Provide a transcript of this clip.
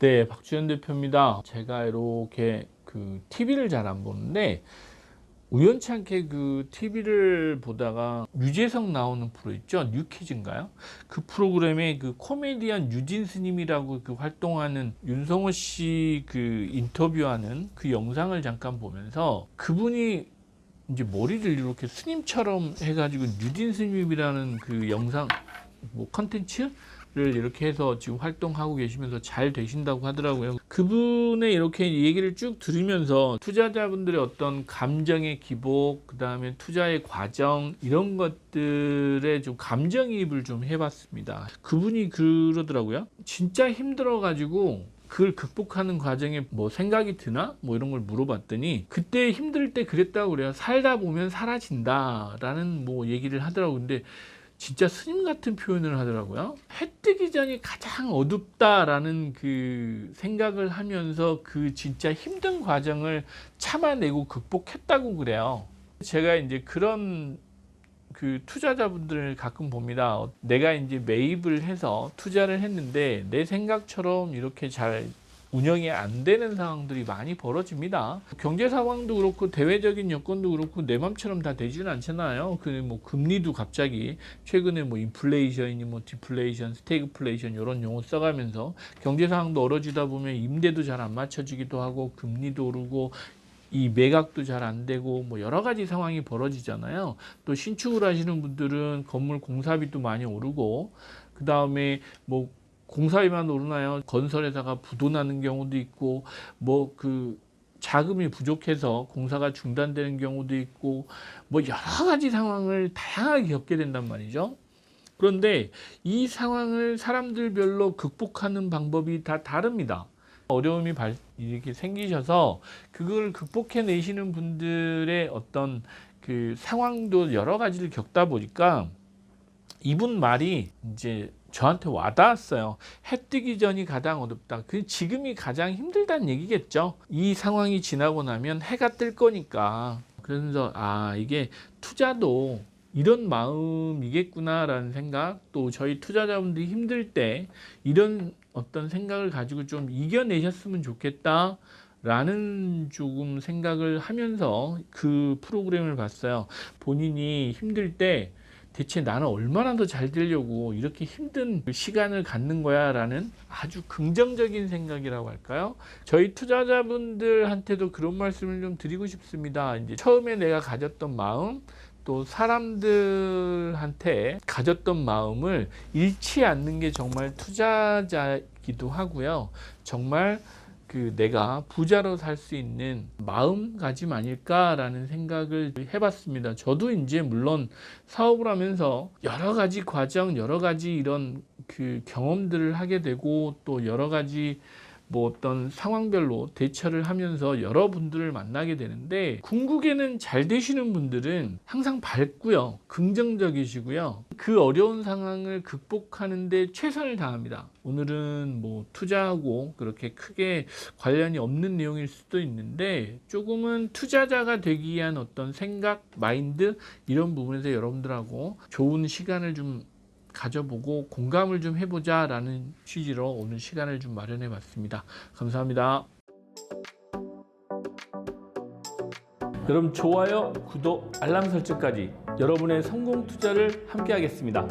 네, 박주현 대표입니다. 제가 이렇게 그 TV를 잘 안 보는데 우연치 않게 그 TV를 보다가 유재석 나오는 프로 있죠? 뉴키즈인가요? 그 프로그램에 그 코미디언 유진 스님이라고 그 활동하는 윤성호 씨 그 인터뷰하는 그 영상을 잠깐 보면서 그분이 이제 머리를 이렇게 스님처럼 해가지고 유진 스님이라는 그 영상 뭐 컨텐츠를 이렇게 해서 지금 활동하고 계시면서 잘 되신다고 하더라고요. 그분의 이렇게 얘기를 쭉 들으면서 투자자분들의 어떤 감정의 기복, 그 다음에 투자의 과정 이런 것들에 좀 감정이입을 좀 해봤습니다. 그분이 그러더라고요. 진짜 힘들어가지고 그걸 극복하는 과정에 뭐 생각이 드나? 뭐 이런 걸 물어봤더니 그때 힘들 때 그랬다고 그래요. 살다 보면 사라진다라는 뭐 얘기를 하더라고요. 근데 진짜 스님 같은 표현을 하더라고요. 해 뜨기 전이 가장 어둡다라는 그 생각을 하면서 그 진짜 힘든 과정을 참아내고 극복했다고 그래요. 제가 이제 그런 그 투자자분들을 가끔 봅니다. 내가 이제 매입을 해서 투자를 했는데 내 생각처럼 이렇게 잘 운영이 안 되는 상황들이 많이 벌어집니다. 경제 상황도 그렇고 대외적인 여건도 그렇고 내 맘처럼 다 되지는 않잖아요. 그뭐 금리도 갑자기 최근에 뭐 인플레이션이니 뭐 디플레이션, 스태그플레이션 이런 용어 써가면서 경제 상황도 얼어지다 보면 임대도 잘 안 맞춰지기도 하고 금리도 오르고 이 매각도 잘 안 되고 뭐 여러 가지 상황이 벌어지잖아요. 또 신축을 하시는 분들은 건물 공사비도 많이 오르고 그 다음에 뭐 공사비만 오르나요? 건설회사가 부도나는 경우도 있고 뭐 그 자금이 부족해서 공사가 중단되는 경우도 있고 뭐 여러 가지 상황을 다양하게 겪게 된단 말이죠. 그런데 이 상황을 사람들별로 극복하는 방법이 다 다릅니다. 어려움이 발, 이렇게 생기셔서 그걸 극복해 내시는 분들의 어떤 그 상황도 여러 가지를 겪다 보니까 이분 말이 이제 저한테 와닿았어요. 해 뜨기 전이 가장 어둡다. 그 지금이 가장 힘들다는 얘기겠죠. 이 상황이 지나고 나면 해가 뜰 거니까. 그래서 아 이게 투자도 이런 마음이겠구나라는 생각 또 저희 투자자분들이 힘들 때 이런 어떤 생각을 가지고 좀 이겨내셨으면 좋겠다. 라는 조금 생각을 하면서 그 프로그램을 봤어요. 본인이 힘들 때 대체 나는 얼마나 더 잘 되려고 이렇게 힘든 그 시간을 갖는 거야 라는 아주 긍정적인 생각이라고 할까요? 저희 투자자분들한테도 그런 말씀을 좀 드리고 싶습니다. 이제 처음에 내가 가졌던 마음 또 사람들한테 가졌던 마음을 잃지 않는 게 정말 투자자이기도 하고요. 정말 그 내가 부자로 살 수 있는 마음가짐 아닐까라는 생각을 해봤습니다. 저도 이제 물론 사업을 하면서 여러 가지 과정, 여러 가지 이런 그 경험들을 하게 되고 또 여러 가지 뭐 어떤 상황별로 대처를 하면서 여러분들을 만나게 되는데 궁극에는 잘 되시는 분들은 항상 밝고요 긍정적이시고요. 그 어려운 상황을 극복하는데 최선을 다합니다. 오늘은 뭐 투자하고 그렇게 크게 관련이 없는 내용일 수도 있는데 조금은 투자자가 되기 위한 어떤 생각 마인드 이런 부분에서 여러분들하고 좋은 시간을 좀 가져보고 공감을 좀 해보자 라는 취지로 오늘 시간을 좀 마련해 봤습니다. 감사합니다. 여러분 좋아요, 구독, 알람 설정까지 여러분의 성공 투자를 함께 하겠습니다.